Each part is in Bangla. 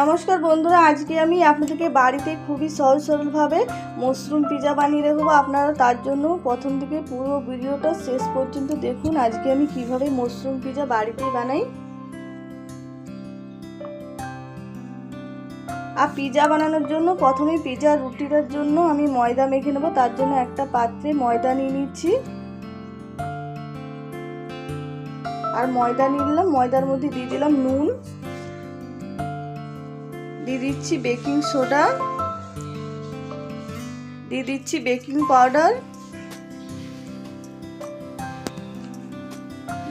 নমস্কার বন্ধুরা, আজকে আমি আপনাদেরকে বাড়িতে খুবই সহজ সরলভাবে মশরুম পিজা বানিয়ে দেবো। আপনারা তার জন্য প্রথম থেকে পুরো ভিডিওটা শেষ পর্যন্ত দেখুন, আজকে আমি কীভাবে মশরুম পিজা বাড়িতেই বানাই। আর পিজা বানানোর জন্য প্রথমে পিজা রুটিটার জন্য আমি ময়দা মেখে নেব, তার জন্য একটা পাত্রে ময়দা নিয়ে নিচ্ছি। আর ময়দা নিয়ে নিলাম, ময়দার মধ্যে দিয়ে দিলাম নুন। দিয়ে দিচ্ছি বেকিং সোডা। দিয়ে দিচ্ছি বেকিং পাউডার।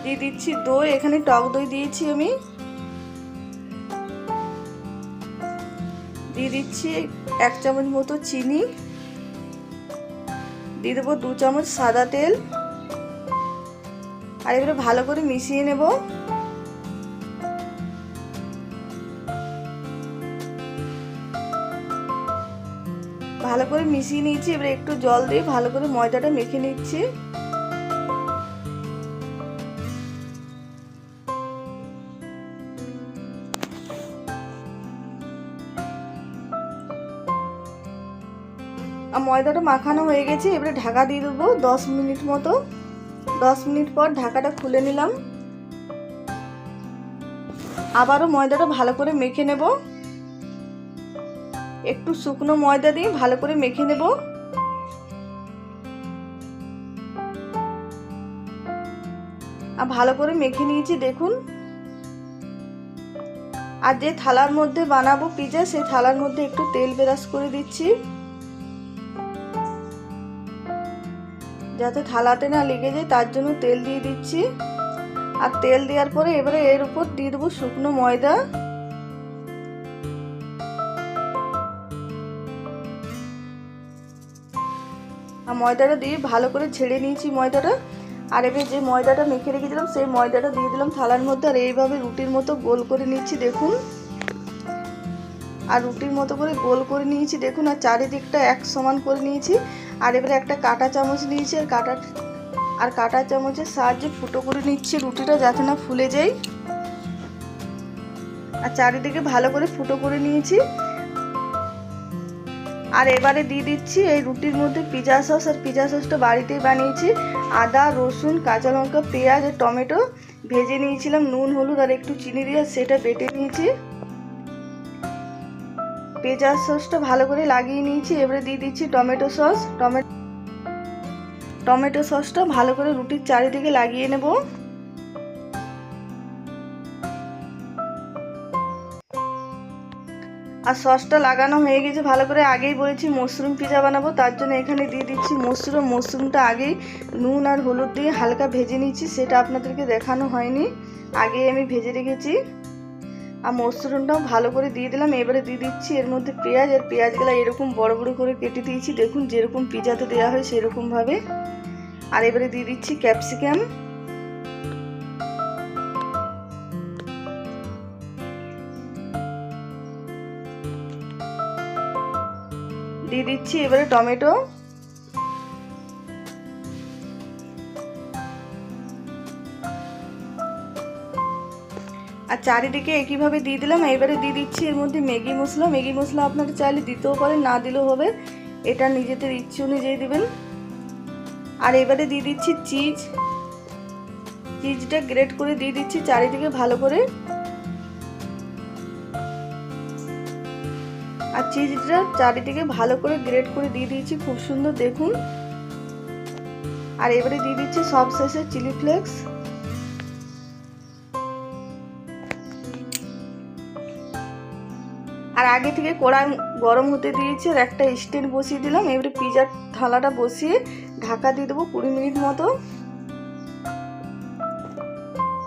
দিয়ে দিচ্ছি দই, এখানে টক দই দিয়েছি আমি। দিয়ে দিচ্ছি এক চামচ মতো চিনি। দিয়ে দেবো দু চামচ সাদা তেল। আর এবারে ভালো করে মিশিয়ে নেব। ভালো করে মিশিয়ে নিয়েছি, এবার একটু জল দিয়ে ভালো করে ময়দাটা মেখে নিচ্ছি। আর ময়দাটা মাখানো হয়ে গেছে, এবারে ঢাকা দিয়ে দেবো দশ মিনিট মতো। দশ মিনিট পর ঢাকাটা খুলে নিলাম। আবারও ময়দাটা ভালো করে মেখে নেব। একটু শুকনো ময়দা দিয়ে ভালো করে মেখে নেব। আর ভালো করে মেখে নিয়েছি, দেখুন। আর যে থালার মধ্যে বানাবো পিজা, সেই থালার মধ্যে একটু তেল বেরাস করে দিচ্ছি। যাতে থালাতে না লেগে যায়, তার জন্য তেল দিয়ে দিচ্ছি। আর তেল দেওয়ার পরে এবারে এর উপর দিয়ে দেবো শুকনো ময়দা। আর ময়দাটা দিয়ে ভালো করে ছেড়ে নিয়েছি ময়দাটা। আর এবার যে ময়দাটা মেখে রেখেছিলাম, সেই ময়দাটা দিয়ে দিলাম থালার মধ্যে। আর এইভাবে রুটির মতো গোল করে নিচ্ছি দেখুন। আর রুটির মতো করে গোল করে নিয়েছি, দেখুন। আর চারিদিকটা এক সমান করে নিয়েছি। আর এবারে একটা কাটা চামচ নিয়েছি, আর কাটা আর কাটা চামচের সাহায্যে ফুটো করে নিচ্ছি রুটিটা যাতে না ফুলে যায়। আর চারিদিকে ভালো করে ফুটো করে নিয়েছি। আর এবারে দিয়ে দিচ্ছি এই রুটির মধ্যে পিজা সস আর পিজা সসটা বাড়িতেই বানিয়েছি। আদা, রসুন, কাঁচা লঙ্কা, পেঁয়াজ আর টমেটো। ভেজে নিয়েছিলাম নুন, হলুদ আর একটু চিনি দিয়ে সেটা বেটে নিয়েছি। পেঁয়াজ সসটা ভালো করে লাগিয়ে নিয়েছি। এবারে দিয়ে দিচ্ছি টমেটো সস টমেটো টমেটো সসটা ভালো করে রুটির চারিদিকে লাগিয়ে নেব। আর সসটা লাগানো হয়ে গেছে, ভালো করে আগেই বলেছি মশরুম পিজা বানাবো, তার জন্য এখানে দিয়ে দিচ্ছি মশরুম মশরুমটা আগেই নুন আর হলুদ দিয়ে হালকা ভেজে নিচ্ছি, সেটা আপনাদেরকে দেখানো হয়নি। আগেই আমি ভেজে রেখেছি। আর মশরুমটাও ভালো করে দিয়ে দিলাম, এবারে দিয়ে দিচ্ছি এর মধ্যে পেঁয়াজ, আর পেঁয়াজগুলো এরকম বড় বড় করে কেটে দিয়েছি। দেখুন যেরকম পিজাতে দেওয়া হয় সেরকমভাবে। আর এবারে দিয়ে দিচ্ছি ক্যাপসিকাম। দিয়ে দিচ্ছি, এবারে টমেটো। আর চারিদিকে একইভাবে দিয়ে দিলাম, এবারে দিয়ে দিচ্ছি এর মধ্যে ম্যাগি মশলা। ম্যাগি মশলা আপনারা চাইলে দিতেও পারেন, না দিলেও হবে। এটা নিজেদের ইচ্ছে অনুযায়ী দেবেন। আর এবারে দিয়ে দিচ্ছি চিজ। চিজটা গ্রেট করে দিয়ে দিচ্ছি চারিদিকে ভালো করে। আর চিজটা চারিদিকে ভালো করে গ্রেট করে দিয়ে দিয়েছি, খুব সুন্দর দেখুন। আর এবারে দিয়ে দিচ্ছি সব শেষে চিলি ফ্লেক্স আর আগে থেকে কড়াই গরম হতে দিয়েছি আর একটা স্ট্যান্ড বসিয়ে দিলাম, এবারে পিজার থালাটা বসিয়ে ঢাকা দিয়ে দেবো কুড়ি মিনিট মতো।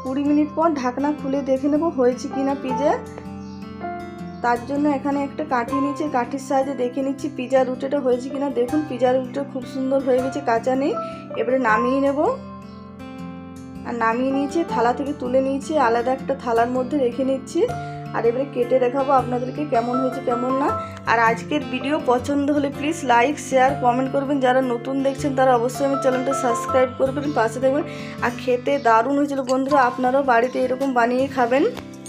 কুড়ি মিনিট পর ঢাকনা খুলে দেখে নেব হয়েছে কিনা পিজা। তার জন্য এখানে একটা কাঠি নিচে কাঠির সাহায্যে দেখে নিচ্ছি পিজা রুটিটা হয়েছে কিনা। দেখুন পিজা রুটিটা খুব সুন্দর হয়ে গেছে কাঁচা নেই। এবারে নামিয়ে নেব। আর নামিয়ে নিয়েছি, থালা থেকে তুলে নিয়েছি, আলাদা একটা থালার মধ্যে রেখে নিচ্ছি। আর এবারে কেটে দেখাবো আপনাদেরকে কেমন হয়েছে, কেমন না। আর আজকের ভিডিও পছন্দ হলে প্লিজ লাইক শেয়ার কমেন্ট করবেন। যারা নতুন দেখছেন, তারা অবশ্যই আমার চ্যানেলটা সাবস্ক্রাইব করবেন, পাশে দেখবেন আর খেতে দারুণ হয়েছিল বন্ধুরা, আপনারাও বাড়িতে এরকম বানিয়ে খাবেন।